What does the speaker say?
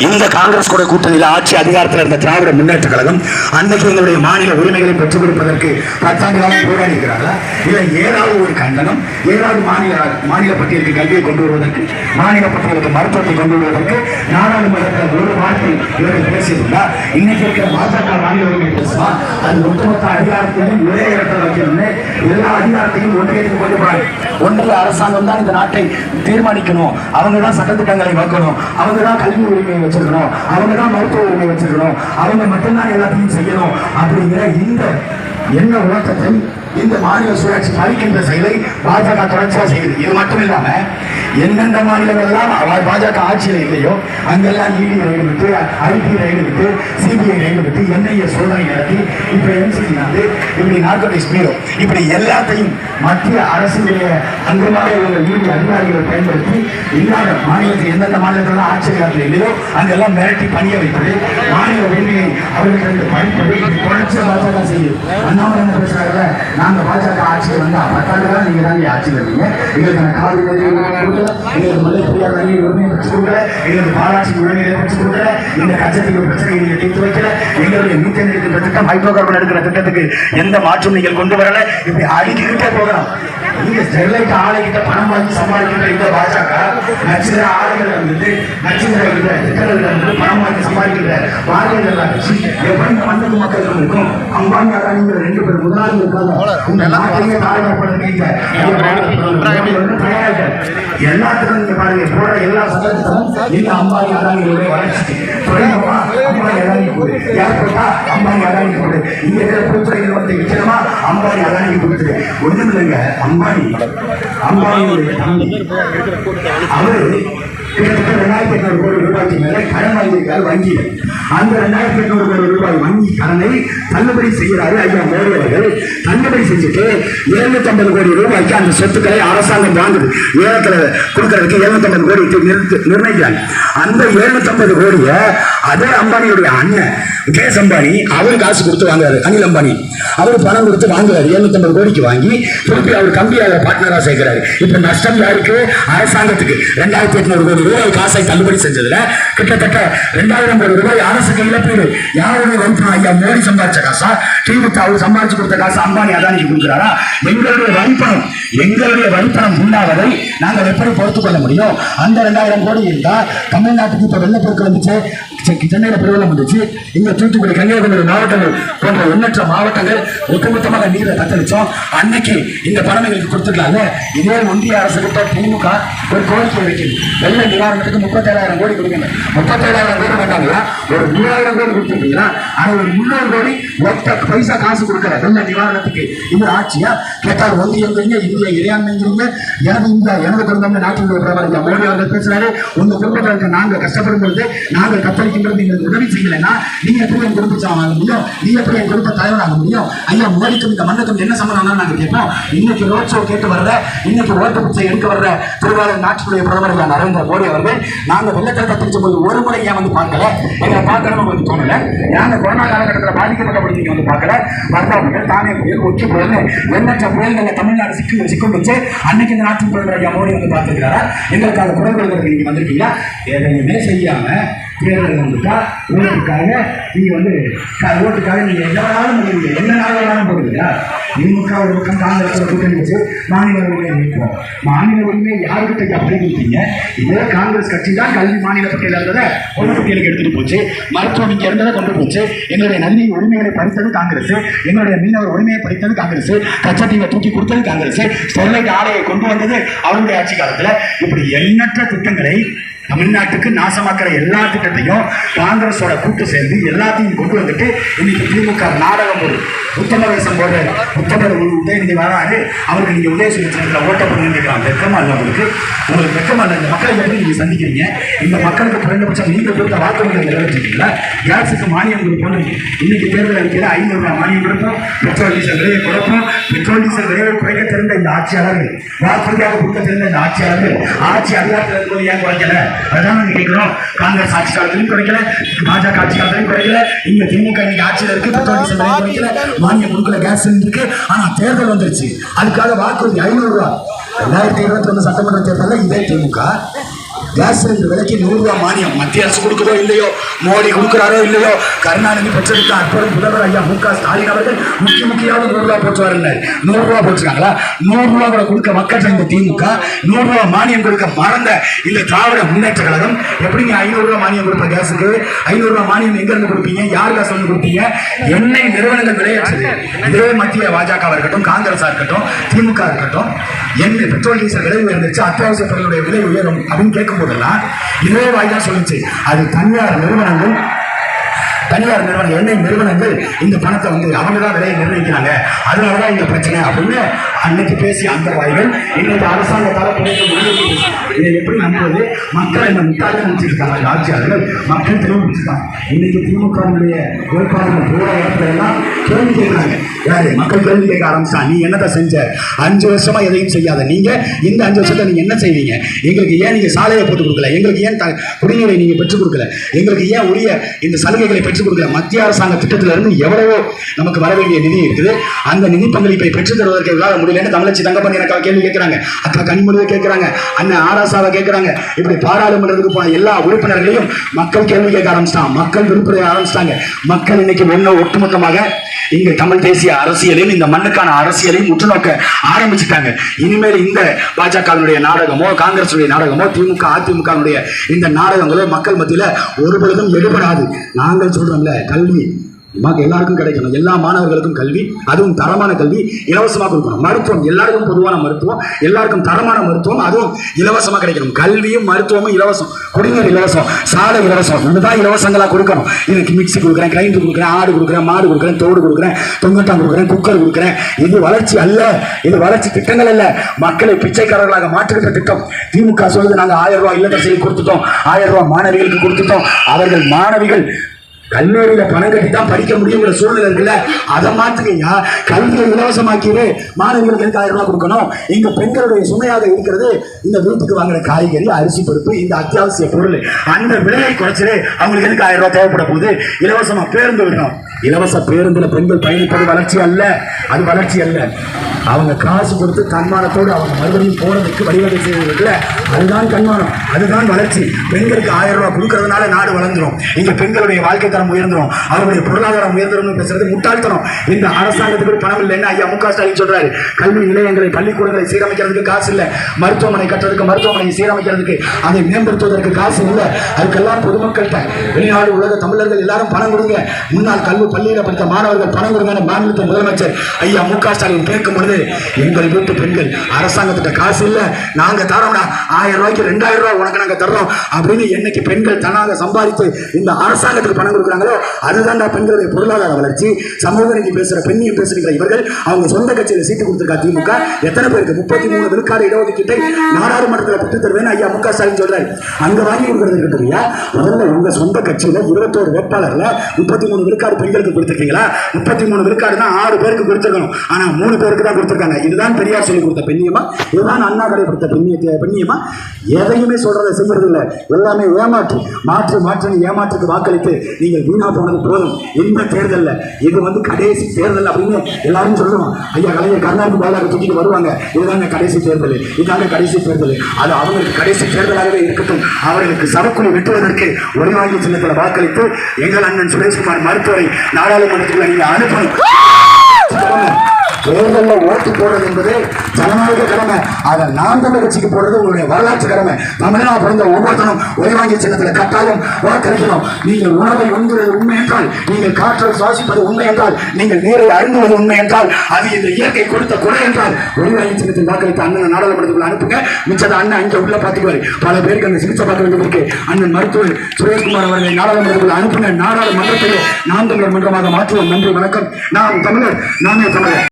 இந்த காங்கிரஸ் கூட கூட்டணியில் ஆட்சி அதிகாரத்தில் இருந்த திராவிட முன்னேற்ற கழகம் அன்னைக்கு எங்களுடைய மாநில உரிமைகளை பெற்றுக் கொடுப்பதற்கு பத்தாண்டுகளாக போராடி இருக்கிறார்களா இல்லை ஏதாவது ஒரு கண்டனம் ஏதாவது மாநில மாநில பட்டியலுக்கு கல்வியை கொண்டு வருவதற்கு மாநில பட்டியலுக்கு மருத்துவத்தை கொண்டு வருவதற்கு நாடாளுமன்றத்தில் ஒரு வார்த்தை இவர்கள் பேசியிருந்தா இன்னைக்கு இருக்கிற பாஜக மாநில உரிமை பேசுவா? அது ஒட்டுமொத்த அதிகாரத்தையும் ஒரே இடத்தில் வைக்கணும்னு எல்லா அதிகாரத்தையும் ஒன்றியத்துக்கு கொண்டு போறாங்க ஒன்றிய அரசாங்கம் தான் இந்த நாட்டை தீர்மானிக்கணும். அவங்க தான் சட்டத்திட்டங்களை வைக்கணும். அவங்க தான் கல்வி உரிமையை வச்சிருக்கணும். அவங்க தான் மருத்துவ உரிமை வச்சிருக்கணும். அவங்க மட்டும்தான் எல்லாத்தையும் செய்யணும் அப்படிங்கிற இந்த என்ன ஓட்டத்தை இந்த மாநில சுழற்சி பறிக்கின்ற செயலை பாஜக தொடர்ச்சியா செய்யுது. இது மட்டும் இல்லாம எந்தெந்த மாநிலங்கள்லாம் பாஜக ஆட்சியில் இல்லையோ அங்கெல்லாம் இடி ரயில் விட்டு ஐடி ரயில் விட்டு சிபிஐ ரயில் விட்டு என்ஐஏ சோதனை நடத்தி இப்ப எம்சிசி வந்து இப்படி நார்கோட்டிக்ஸ் பீரோ இப்படி எல்லாத்தையும் மத்திய அரசுடைய அங்கமாக உள்ள இடி அதிகாரிகளை பயன்படுத்தி இல்லாத மாநிலத்தில் எந்தெந்த மாநிலத்தில் ஆட்சி இல்லையோ அங்கெல்லாம் மிரட்டி பணிய வைப்பது மாநில உரிமையை அவர்களுக்கு பயன்படுத்தி இப்படி தொடர்ச்சியா பாஜக செய்யுது அண்ணாமலை என்ன பேசுறாங்கல்ல நாங்க பாஜக ஆட்சியில் வந்தா பத்தாண்டுகளா நீங்க தான் ஆட்சியில் இருக்கீங்க எங்களுக்கு காவிரி நதியை கொடுக்கல. எங்களுக்கு மல்லை பெரியார் நதியை உரிமையை வச்சு கொடுக்கல. எங்களுக்கு பாலாட்சி உரிமையை வச்சு கொடுக்கல. இந்த கச்சத்தீவு பிரச்சனை நீங்க தீர்த்து வைக்கல. எங்களுடைய மீத்தேன் எடுக்கிற திட்டம் ஹைட்ரோ கார்பன் எடுக்கிற திட்டத்துக்கு எந்த மாற்றம் நீங்கள் கொண்டு வரல. இப்படி அடிக்கிட்டே போகலாம். நீங்க ஸ்டெர்லைட் ஆலைகிட்ட பணம் வாங்கி சம்பாதிக்கிற இந்த பாஜக நட்சத்திர ஆலைகள் இருந்தது. நட்சத்திர திட்டங்கள் வந்து பணம் வாங்கி சம்பாதிக்கிற பாரதிய ஜனதா கட்சி எப்படி மண்ணுக்கு மக்கள் இருக்கும்? அம்பானி அதானிங்கிற ரெண்டு பேர் முதலாளி இருக்காங்க எல்லாத்துக்கும் நீங்க பாருங்க போற எல்லா சட்டத்திலும் இந்த அம்பானி அதானிகளுடைய வளர்ச்சி. துறைமுகமா அம்பானி அதானி போடு ஏற்பட்டா அம்பானி அதானி போடு இங்க இருக்கிற பொதுத்துறை நிறுவனத்தை விற்கிறமா? அம்பானி அதானி கொடுத்துரு. ஒண்ணும் இல்லைங்க அம்பானி. அம்பானியுடைய தம்பி. அவரு கிட்டத்தட்ட ரெண்டாயிரத்தி எட்நூறு கோடி ரூபாய்க்கு மேலே கடன் வாங்கியிருக்காரு வங்கியில் அந்த ரெண்டாயிரத்தி எட்நூறு கோடி ரூபாய் வங்கி கடனை தள்ளுபடி செய்கிறாரு ஐயா மோடி அவர்கள். தள்ளுபடி செஞ்சுட்டு எழுநூத்தி ஐம்பது கோடி ரூபாய்க்கு அந்த சொத்துக்களை அரசாங்கம் வாங்குது. ஏலத்தில் கொடுக்கறதுக்கு எழுநூத்தி ஐம்பது கோடி நிர்ணயிக்கிறாங்க. அந்த எழுநூத்தி ஐம்பது கோடியை அதே அம்பானியுடைய அண்ணன் முகேஷ் அம்பானி அவர் காசு கொடுத்து வாங்குறாரு அனில் அம்பானி. அவர் பணம் கொடுத்து வாங்குறாரு எழுநூத்தி ஐம்பது கோடிக்கு வாங்கி திருப்பி அவர் கம்பியாக பார்ட்னரா சேர்க்கிறாரு. இப்ப நஷ்டம் யாருக்கு? அரசாங்கத்துக்கு. ரெண்டாயிரத்தி எட்நூறு கோடி ரூபாய் காசை தள்ளுபடி செஞ்சதுல கிட்டத்தட்ட ரெண்டாயிரம் கோடி ரூபாய் அரசுக்கு இழப்பீடு யாருடைய வகுப்பு ஐயா மோடி சம்பாதிச்ச காசா? திமுக அவர் சம்பாதிச்சு கொடுத்த காசு அம்பானி அதானிக்கு கொடுக்குறாரா? எங்களுடைய வரிப்பணம் எங்களுடைய வரிப்பணம் உண்டாவதை நாங்கள் எப்படி பொறுத்துக் கொள்ள முடியும்? அந்த ரெண்டாயிரம் கோடி இருந்தால் தமிழ்நாட்டுக்கு இப்போ வெள்ளப்பெருக்கு வந்துச்சு. செ- சென்னையில பெருவெள்ளம் வந்துச்சு. இங்கே தூத்துக்குடி கன்னியாகுமரி மாவட்டங்கள் போன்ற எண்ணற்ற மாவட்டங்கள் ஒட்டுமொத்தமாக நீரை தத்தளிச்சோம். அன்னைக்கு இந்த பணம் எங்களுக்கு கொடுத்துருக்கலாம்ல இதே ஒன்றிய அரசு கிட்ட திமுக ஒரு கோரிக்கை வைக்கிறது வெள்ள நிவாரணத்துக்கு முப்பத்தேழாயிரம் கோடி கொடுக்கணும். முப்பத்தேழாயிரம் கோடி வேண்டாங்களா ஒரு மூவாயிரம் கோடி கொடுத்துருக்கீங்களா? ஆனா ஒரு முன்னூறு கோடி ஒத்த பைசா காசு கொடுக்கல. வெள்ள நிவாரணத்துக்கு. இது ஆட்சியா? கேட்டால் ஒன்றியங்கிறீங்க இந்திய இறையாண்மைங்கிறீங்க எனது இந்த எனது குடும்பம் நாட்டில் பிரதமர் ஐயா மோடி அவர்கள் பேசுறாரு உங்க குடும்பத்தில் இருக்க நாங்க கஷ்டப்படும் பொழுது நாங்கள் கத்தளிக்கின்றது நீங்கள் உதவி செய்யலைன்னா நீங்க எப்படி என் குடும்பத்தை ஆக முடியும்? நீ எப்படி என் குடும்ப தலைவராக முடியும்? ஐயா மோடிக்கும் இந்த மண்ணுக்கும் என்ன சம்பந்தம் நாங்கள் கேட்போம்? இன்னைக்கு ரோட் ஷோ கேட்டு வர்ற இன்னைக்கு ஓட்டு பிச்சை எடுக்க வர்ற திருவாரூர் நாட்டினுடைய பிரதமர் நரேந்திர மோடி அவர்கள் நாங்கள் வெள்ளத்தில் தப்பிச்ச போது ஒரு முறை ஏன் வந்து பார்க்கல? எங்களை பார்க்கணும் உங்களுக்கு தோணல. நாங்க கொரோனா காலகட்டத்தில் பாதிக்கப்பட்டபடி நீங்கள் வந்து பார்க்கல? வர்தா தானே புயல் ஒக்கி புயல் எண்ணற்ற புயல்களை தமிழ்நாடு சிக்கி சிக்கும் வச்சு அன்னைக்கு இந்த நாட்டின் பிரதமர் ஐயா மோடி வந்து பார்த்துருக்கிறாரா? எங்களுக்கு அந்த குரல் கொடுக்கறதுக்கு நீங்கள் வந்திருக்கீங்களா? எதையுமே செய்யாமல் தேர்தல் வந்துட்டா ஓட்டுக்காக நீங்க வந்து ஓட்டுக்காக நீங்க எந்த வேணாலும் பண்ணுவீங்க என்ன நாள் வேணாலும் போடுவீங்க திமுக ஒரு பக்கம் காங்கிரஸ் கூட்டணி வச்சு மாநில உரிமையை நிற்போம் மாநில உரிமையை யாருக்கிட்ட அப்படி கொடுத்தீங்க இதே காங்கிரஸ் கட்சி தான் கல்வி மாநில பட்டியல இருந்ததை பொது பட்டியலுக்கு எடுத்துட்டு போச்சு. மருத்துவம் இங்க இருந்ததை கொண்டு போச்சு. எங்களுடைய நன்மை உரிமைகளை பறித்தது காங்கிரஸ். எங்களுடைய மீனவர் உரிமையை பறித்தது காங்கிரஸ். கச்சத்தீவை தூக்கி கொடுத்தது காங்கிரஸ். ஸ்டெர்லைட் ஆலையை கொண்டு வந்தது அவருடைய ஆட்சி காலத்தில். இப்படி எண்ணற்ற திட்டங்களை தமிழ்நாட்டுக்கு நாசமாக்குற எல்லா திட்டத்தையும் காங்கிரஸோட கூட்டு சேர்ந்து எல்லாத்தையும் கொண்டு வந்துட்டு இன்னைக்கு திமுக நாடகம் ஒரு உத்தம வேஷம் போடுற உத்தமர் உ- உதயநிதி வராரு. அவருக்கு நீங்க உதய சுயத்தில் ஓட்ட பண்ணுங்கலாம் வெக்கமா இல்லை உங்களுக்கு? உங்களுக்கு வெக்கமா இல்லை. இந்த மக்களை எப்படி நீங்க சந்திக்கிறீங்க? இந்த மக்களுக்கு குறைந்தபட்சம் நீங்க கொடுத்த வாக்குறுதிகளை நிறைவேற்றிருக்கீங்களா கேஸுக்கு மானியம் கொடுப்போம் இன்னைக்கு தேர்தல் அறிக்கையில் ஐநூறு ரூபாய் மானியம் கொடுப்போம். பெட்ரோல் டீசல் விலையை குறைப்போம். பெட்ரோல் டீசல் விலையை குறைக்க தெரிந்த இந்த ஆட்சியாளர்கள் வாக்குறுதியாக கொடுக்க தெரிந்த இந்த ஆட்சியாளர்கள் ஆட்சி அதிகாரத்தில் இருக்கும்போது ஏன் குறைக்கல? பிரதமர் கேட்கிறோம். காங்கிரஸ் ஆட்சி காலத்திலும் குறைக்கல பாஜக ஆட்சி காலத்திலும் குறைக்கல இங்க திமுக இன்னைக்கு ஆட்சியில் இருக்கு பெட்ரோல் குறைக்கல மானியம் கொடுக்கல கேஸ் இருக்கு. ஆனா தேர்தல் வந்துருச்சு. அதுக்காக வாக்குறுதி ஐநூறு ரூபா. ரெண்டாயிரத்தி இருபத்தி ஒன்று சட்டமன்ற தேர்தலில் இதே திமுக. கேஸ் சிலிண்டர் விலைக்கு நூறுரூவா மானியம். மத்திய அரசு கொடுக்குதோ இல்லையோ மோடி கொடுக்குறாரோ இல்லையோ கருணாநிதி பெற்றெடுத்த அற்புதம் முதல்வர் ஐயா மு க ஸ்டாலின் அவர்கள் முக்கிய முக்கியமாக நூறுரூவா ரூபாய் போட்டு வரல நூறுரூவா போட்டுருக்காங்களா? கூட கொடுக்க மக்கள் இந்த திமுக நூறுரூவா மானியம் கொடுக்க மறந்த இந்த திராவிட முன்னேற்ற கழகம். எப்படிங்க ஐநூறுரூவா மானியம் கொடுப்ப கேஸுக்கு? ஐநூறுரூவா மானியம் எங்கேருந்து கொடுப்பீங்க? யார் காசு வந்து கொடுப்பீங்க? எண்ணெய் நிறுவனங்கள் விளையாட்டுது இதே மத்திய பாஜக இருக்கட்டும் காங்கிரஸாக இருக்கட்டும் திமுக இருக்கட்டும். எண்ணெய் பெட்ரோல் டீசல் விலை உயர்ந்துச்சு அத்தியாவசிய பொருளுடைய விலை உயரும் அப்படின்னு கேட்கும் போதெல்லாம் இதே வாய் தான் சொல்லுச்சு. அது தனியார் நிறுவனங்கள் தனியார் நிறுவனம் எண்ணெய் நிறுவனங்கள் இந்த பணத்தை வந்து அவங்க தான் விலையை நிர்ணயிக்கிறாங்க. அதனாலதான் இந்த பிரச்சனை அப்படின்னு அன்னைக்கு பேசிய அந்த வாய்கள் இன்னைக்கு அரசாங்கத்தால் இதை எப்படி நம்புவது மக்கள் இந்த முட்டாளி நினைச்சிருக்காங்க. ஆட்சியாளர்கள் மக்கள் தெரிவிச்சிருக்காங்க இன்னைக்கு திமுகவுடைய வேட்பாளர்கள் போற இடத்துல எல்லாம் கேள்வி கேட்கிறாங்க. யாரு? மக்கள் கேள்வி கேட்க ஆரம்பிச்சா நீ என்னதான் செஞ்ச? அஞ்சு வருஷமா எதையும் செய்யாத. நீங்க இந்த அஞ்சு வருஷத்துல நீங்க என்ன செய்வீங்க? எங்களுக்கு ஏன் நீங்க சாலையை போட்டு கொடுக்கல? எங்களுக்கு ஏன் குடிநீரை நீங்க பெற்றுக் கொடுக்கல? எங்களுக்கு ஏன் உரிய இந்த சலுகைகளை பெற்றுக் கொடுக்குற மத்திய அரசாங்க திட்டத்திலிருந்து எவ்வளவோ நமக்கு வர வேண்டிய நிதி இருக்குது. அந்த நிதி பங்களிப்பை பெற்றுத் தருவதற்கு எங்களால் முடியலன்னு தமிழச்சி தங்கப்பன் எனக்காக கேள்வி கேட்கிறாங்க. அக்கா கனிமொழியை கேட்கிறாங்க. அண்ணன் ஆராசாவை கேட்கிறாங்க. இப்படி பாராளுமன்றத்துக்கு போன எல்லா உறுப்பினர்களையும் மக்கள் கேள்வி கேட்க ஆரம்பிச்சிட்டாங்க. மக்கள் விருப்படைய ஆரம்பிச்சிட்டாங்க. மக்கள் இன்னைக்கு ஒண்ணு ஒட்டுமொத்தமாக இங்க தமிழ் தேசிய அரசியலையும் இந்த மண்ணுக்கான அரசியலையும் உற்றுநோக்க ஆரம்பிச்சுட்டாங்க. இனிமேல் இந்த பாஜகவினுடைய நாடகமோ காங்கிரஸ் நாடகமோ திமுக அதிமுகவினுடைய இந்த நாடகங்களோ மக்கள் மத்தியில் ஒருபொழுதும் எடுபடாது. நாங்கள் சொல்றோம்ல கல்வி. நமக்கு எல்லாருக்கும் கிடைக்கணும். எல்லா மாணவர்களுக்கும் கல்வி அதுவும் தரமான கல்வி இலவசமாக கொடுக்கணும். மருத்துவம் எல்லாருக்கும் பொதுவான மருத்துவம் எல்லாருக்கும் தரமான மருத்துவம் அதுவும் இலவசமாக கிடைக்கணும். கல்வியும் மருத்துவமும் இலவசம். குடிநீர் இலவசம் சாலை இலவசம். இதுதான் இலவசங்களாக கொடுக்கணும். இதுக்கு மிக்சி கொடுக்குறேன் கிரைண்டர் கொடுக்குறேன் ஆடு கொடுக்குறேன் மாடு கொடுக்குறேன் தோடு கொடுக்குறேன் தொங்கட்டான் கொடுக்குறேன் குக்கர் கொடுக்குறேன். இது வளர்ச்சி அல்ல. இது வளர்ச்சி திட்டங்கள் அல்ல. மக்களை பிச்சைக்காரர்களாக மாற்றுகின்ற திட்டம். திமுக சொல்லுது நாங்கள் ஆயிரம் ரூபாய் இல்லத்தரசிகளுக்கு கொடுத்துட்டோம். ஆயிரம் ரூபாய் மாணவிகளுக்கு கொடுத்துட்டோம். அவர்கள் மாணவிகள் கல்லூரியில பணம் கட்டி தான் படிக்க முடியுங்கிற சூழ்நிலை இருக்குல்ல? அதை மாத்துக்கீங்க கல்வியை இலவசமாக்கிடு மாணவிகளுக்கு எதுக்கு ஆயிரம் ரூபாய் கொடுக்கணும்? இங்க பெண்களுடைய சுமையாக இருக்கிறது. இந்த வீட்டுக்கு வாங்குற காய்கறி அரிசி பருப்பு இந்த அத்தியாவசிய பொருள். அந்த விலையை குறைச்சிரு அவங்களுக்கு எதுக்கு ஆயிரம் ரூபாய் தேவைப்பட போகுது? இலவசமா பேருந்து விடணும். இலவச பேருந்துல பெண்கள் பயணிப்பது வளர்ச்சி அல்ல. அது வளர்ச்சி அல்ல. அவங்க காசு கொடுத்து தன்மானத்தோடு அவங்க மறுபடியும் போனதுக்கு வழிவகை செய்வதில்ல அதுதான் தன்மானம் அதுதான் வளர்ச்சி. பெண்களுக்கு ஆயிரம் ரூபாய் கொடுக்கறதுனால நாடு வளர்ந்துடும் இங்க பெண்களுடைய வாழ்க்கை தரம் உயர்ந்துடும் அவருடைய பொருளாதாரம் உயர்ந்துடும் பேசுறது முட்டாள்தனம். இந்த அரசாங்கத்துக்கு பணம் இல்லைன்னு ஐயா முக ஸ்டாலின் சொல்றாரு கல்வி நிலையங்களை பள்ளிக்கூடங்களை சீரமைக்கிறதுக்கு காசு இல்லை. மருத்துவமனை கட்டுறதுக்கு மருத்துவமனை சீரமைக்கிறதுக்கு அதை மேம்படுத்துவதற்கு காசு இல்லை. அதுக்கெல்லாம் பொதுமக்கள்கிட்ட வெளிநாடு உலக தமிழர்கள் எல்லாரும் பணம் கொடுங்க. முன்னாள் கல்வி பள்ளியில படித்த மாணவர்கள் பணம் கொடுங்க மாநிலத்தின் முதலமைச்சர் ஐயா மு க ஸ்டாலின் கேட்கும் பொழுது எங்கள் வீட்டு பெண்கள் அரசாங்கத்திட்ட காசு இல்ல. நாங்க தரோம்டா. ஆயிரம் ரூபாய்க்கு ரெண்டாயிரம் ரூபாய் உனக்கு நாங்க தர்றோம். அப்படின்னு என்னைக்கு பெண்கள் தனாக சம்பாதித்து இந்த அரசாங்கத்துக்கு பணம் கொடுக்குறாங்களோ அதுதான்டா பெண்களுடைய பொருளாதார வளர்ச்சி. சமூக நீதி பேசுற பெண்ணியம் பேசுகிற இவர்கள் அவங்க சொந்த கட்சியில சீட்டு கொடுத்துருக்கா திமுக? எத்தனை பேருக்கு? முப்பத்தி மூணு விழுக்காடு இடஒதுக்கீட்டை நாடாளுமன்றத்தில் பெற்று தருவேன் ஐயா மு க ஸ்டாலின் சொல்றாரு. அங்க வாங்கி கொடுக்கறது இருக்கட்டும் முதல்ல உங்க சொந்த கட்சியில இருபத்தோரு வேட்பாளர்ல முப்பத்தி மூணு விழுக்காடு பேருக்கு கொடுத்துருக்கீங்களா? முப்பத்தி மூணு விழுக்காடு தான் ஆறு பேருக்கு கொடுத்துருக்கணும். ஆனால் மூணு பேருக்கு தான் கொடுத்துருக்காங்க. இதுதான் பெரியார் சொல்லி கொடுத்த பெண்ணியமா? இதுதான் அண்ணா கடைபிடித்த பெண்ணிய பெண்ணியமா? எதையுமே சொல்றதை செய்யறது இல்லை. எல்லாமே ஏமாற்று. மாற்று மாற்று ஏமாற்றுக்கு வாக்களித்து நீங்கள் வீணா போனது போதும். இந்த தேர்தலில்? இது வந்து கடைசி தேர்தல் அப்படின்னு எல்லாரும் சொல்லுவோம். ஐயா கலைஞர் கருணாநிதி பாலாக தூக்கிட்டு வருவாங்க. இதுதாங்க கடைசி தேர்தல். இதுதாங்க கடைசி தேர்தல். அது அவங்களுக்கு கடைசி தேர்தலாகவே இருக்கட்டும். அவர்களுக்கு சரக்குழி வெட்டுவதற்கு ஒரு சின்னத்தில் வாக்களித்து எங்கள் அண்ணன் சுரேஷ்குமார் மருத்துவரை நாடாளுமன்றத்துக்குள்ள நீங்க அனுப்பணும். தேர்தலில் ஓட்டு போடுறது என்பது ஜனநாயக கடமை. அதை நாம் தமிழ் கட்சிக்கு போடுறது உங்களுடைய வரலாற்று கடமை. தமிழனா பிறந்த ஒவ்வொருத்தரும் ஒரே வாங்கிய சின்னத்தில் கட்டாயம் வாக்களிக்கணும் நீங்கள் உணவை உண்கிறது உண்மை என்றால் நீங்கள் காற்றை சுவாசிப்பது உண்மை என்றால் நீங்கள் நீரை அருந்துவது உண்மை என்றால் அது இந்த இயற்கை கொடுத்த குறை என்றால் ஒரே வாங்கிய சின்னத்தில் வாக்களித்த அண்ணன் நாடாளுமன்றத்தில் அனுப்புங்க. மிச்சத அண்ணன் அங்கே உள்ள பார்த்துக்குவார். பல பேருக்கு அந்த சிகிச்சை பார்க்க வேண்டியிருக்கு அண்ணன் மருத்துவர் சுரேஷ்குமார் அவர்களை நாடாளுமன்றத்தில் அனுப்புங்க. நாடாளுமன்றத்தை நாம் தமிழர் மன்றமாக மாற்றுவோம். நன்றி வணக்கம். நாம் தமிழர் நாமே தமிழர்.